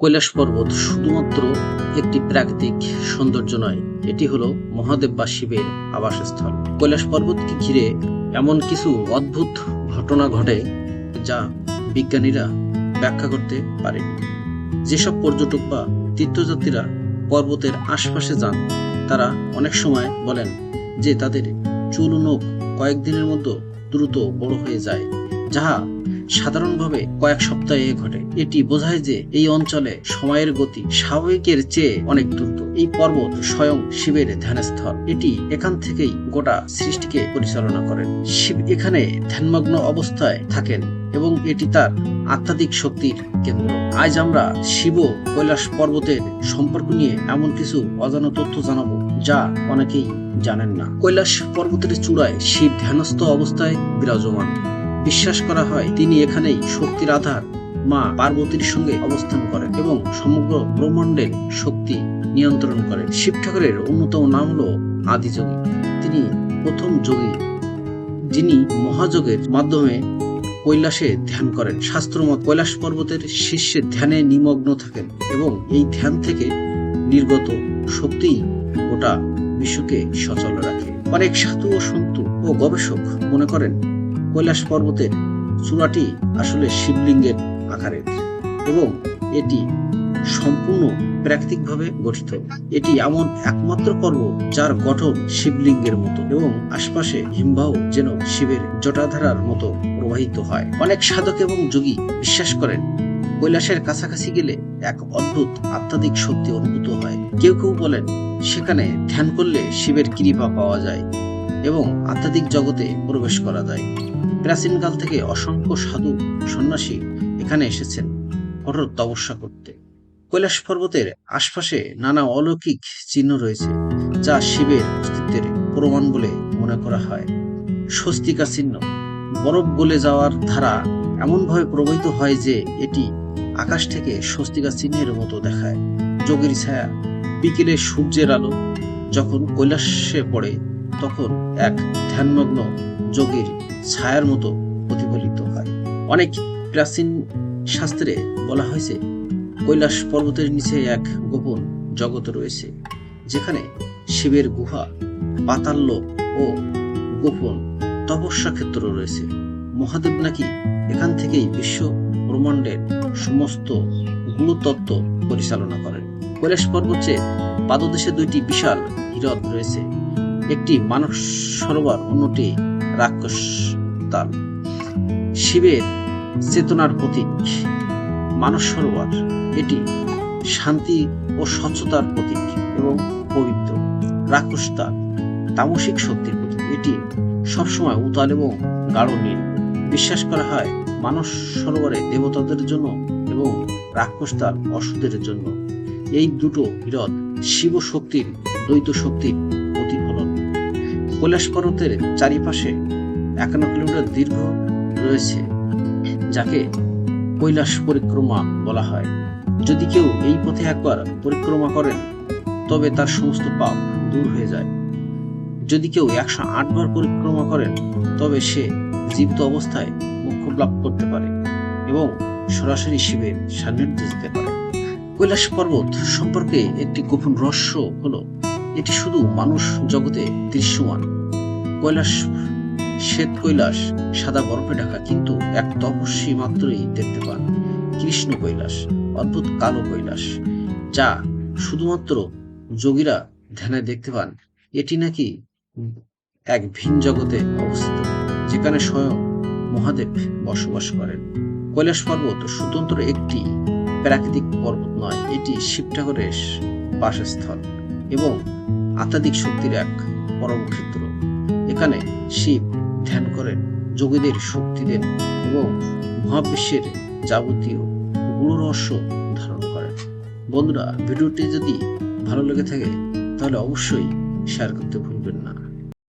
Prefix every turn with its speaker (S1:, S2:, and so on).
S1: কৈলাস পর্বত শুধুমাত্র একটি প্রাকৃতিক সৌন্দর্য নয়, এটি হলো মহাদেব বা শিবের আবাসস্থল। কৈলাস পর্বতকে ঘিরে এমন কিছু অদ্ভুত ঘটনা ঘটে যা বিজ্ঞানীরা ব্যাখ্যা করতে পারেনি। যেসব পর্যটক বা তীর্থযাত্রীরা পর্বতের আশপাশে যান, তারা অনেক সময় বলেন যে তাদের চুল নখ কয়েকদিনের মধ্যে দ্রুত বড় হয়ে যায়। যাহা সাধারণভাবে কয়েক সপ্তাহে ঘটে, এটি বোঝায় যে এই অঞ্চলে সময়ের গতি স্বাভাবিকের চেয়ে অনেক দ্রুত। এই পর্বত স্বয়ং শিবের ধ্যানস্থল। এটি এখান থেকেই গোটা সৃষ্টিকে পরিচালনা করেন শিব এখানে ধ্যানমগ্ন অবস্থায় থাকেন এবং এটি তার আধ্যাত্মিক শক্তির কেন্দ্র। আজ আমরা শিব কৈলাস পর্বতের সম্পর্ক নিয়ে এমন কিছু অজানা তথ্য জানাব যা অনেকেই জানেন না। কৈলাস পর্বতের চূড়ায় শিব ধ্যানস্থ অবস্থায় বিরাজমান। বিশ্বাস করা হয়, তিনি এখানেই শক্তির আধার মা পার্বতীর সঙ্গে অবস্থান করেন এবং সমগ্র ব্রহ্মাণ্ডের শক্তি নিয়ন্ত্রণ করেন। শিব ঠাকুরের অন্যতম নাম হল আদিযোগী তিনি প্রথম যোগী, যিনি মহাযোগের মাধ্যমে কৈলাসে ধ্যান করেন। শাস্ত্রমত কৈলাস পর্বতের শীর্ষে ধ্যানে নিমগ্ন থাকেন এবং এই ধ্যান থেকে নির্গত শক্তি গোটা বিশ্বকে সচল রাখে। অনেক সাধু ও সন্তু ও গবেষক মনে করেন কৈলাস পর্বতের চূড়াটি আসলে শিবলিঙ্গের আকারের এবং এটি সম্পূর্ণ প্রাকৃতিকভাবে গঠিত। এটি এমন একমাত্র পর্বত যার গঠন শিবলিঙ্গের মতো এবং আশপাশে হিমবাহ যেন শিবের জটাধারার মতো প্রবাহিত হয়। অনেক সাধক এবং যোগী বিশ্বাস করেন, কৈলাসের কাছাকাছি গেলে এক অদ্ভুত আধ্যাত্মিক শক্তি অনুভূত হয়। কেউ কেউ বলেন, সেখানে ধ্যান করলে শিবের কৃপা পাওয়া যায় এবং আধ্যাত্মিক জগতে প্রবেশ করা যায়। প্রাচীনকাল থেকে অসংখ্য সাধু সন্ন্যাসী এখানে এসেছেন কঠোর তপস্যা করতে। কৈলাস পর্বতের আশপাশে নানা অলৌকিক চিহ্ন রয়েছে যা শিবের অস্তিত্বের প্রমাণ বলে মনে করা হয়। স্বস্তিকা চিহ্ন, বরফ গলে যাওয়ার ধারা এমনভাবে প্রবাহিত হয় যে এটি আকাশ থেকে স্বস্তিকা চিহ্নের মতো দেখায়। যোগীর ছায়া, বিকেলে সূর্যের আলো, যখন কৈলাসে পড়ে, তখন এক ধ্যানমগ্ন যোগীর ছায়ার মতো প্রতিফলিত হয়। অনেক প্রাচীন শাস্ত্রে বলা হয়েছে, কৈলাস পর্বতের নিচে এক গোপন জগৎ রয়েছে, যেখানে শিবের গুহা পাতাল্লোক ও গোপন তপস্যা ক্ষেত্র রয়েছে। মহাদেব নাকি এখান থেকেই বিশ্ব ব্রহ্মাণ্ডের সমস্ত গুরুতত্ত্ব পরিচালনা করেন। কৈলাস পর্বতে পাদদেশে দুইটি বিশাল হ্রদ রয়েছে, একটি মানস সরোবর, অন্যটি রাক্ষস তাল শিবের চেতনার প্রতীক, মানস সরোবর। এটি শান্তি ও স্বচ্ছতার প্রতীক এবং পবিত্র। রাক্ষস তাল তামসিক শক্তির প্রতীক। এটি সবসময় উতাল এবং গাঢ় নীল। বিশ্বাস করা হয় মানস সরোবরে দেবতাদের জন্য এবং রাক্ষস তাল অসুদের জন্য। এই দুটো হ্রদ শিব শক্তির দ্বৈত শক্তির কৈলাস পর্বতের চারিপাশে একান্ন কিলোমিটার দীর্ঘ রয়েছে, যাকে কৈলাস পরিক্রমা বলা হয়। যদি কেউ এই পথে একবার পরিক্রমা করেন, তবে তার সমস্ত পাপ দূর হয়ে যায়। যদি কেউ একশো আটবার পরিক্রমা করেন, তবে সে জীবিত অবস্থায় মোক্ষ লাভ করতে পারে এবং সরাসরি শিবের সান্নিধ্যে যেতে পারে। কৈলাস পর্বত সম্পর্কে একটি গোপন রহস্য হলো এটি শুধু মানুষ জগতে দৃশ্যমান। কৈলাস, শ্বেত কৈলাস, সাদা বরফে ঢাকা, কিন্তু এক তপস্বী মাত্রই দেখতে পান। কৃষ্ণ কৈলাস, অদ্ভুত কালো কৈলাস, যা শুধুমাত্র যোগীরা ধ্যানে দেখতে পান। এটি নাকি এক ভিন জগতে অবস্থিত, যেখানে স্বয়ং মহাদেব বসবাস করেন। কৈলাস পর্বত স্বতন্ত্র একটি প্রাকৃতিক পর্বত নয়, এটি শিব ঠাকুরের বাসস্থল এবং আধ্যাত্মিক শক্তির এক পরম ক্ষেত্র এখানে শিব ধ্যান করেন, যোগীদের শক্তি দেন এবং মহাবিশ্বের যাবতীয় গুরু রহস্য ধারণ করেন। বন্ধুরা, ভিডিওটি যদি ভালো লেগে থাকে, তাহলে অবশ্যই শেয়ার করতে ভুলবেন না।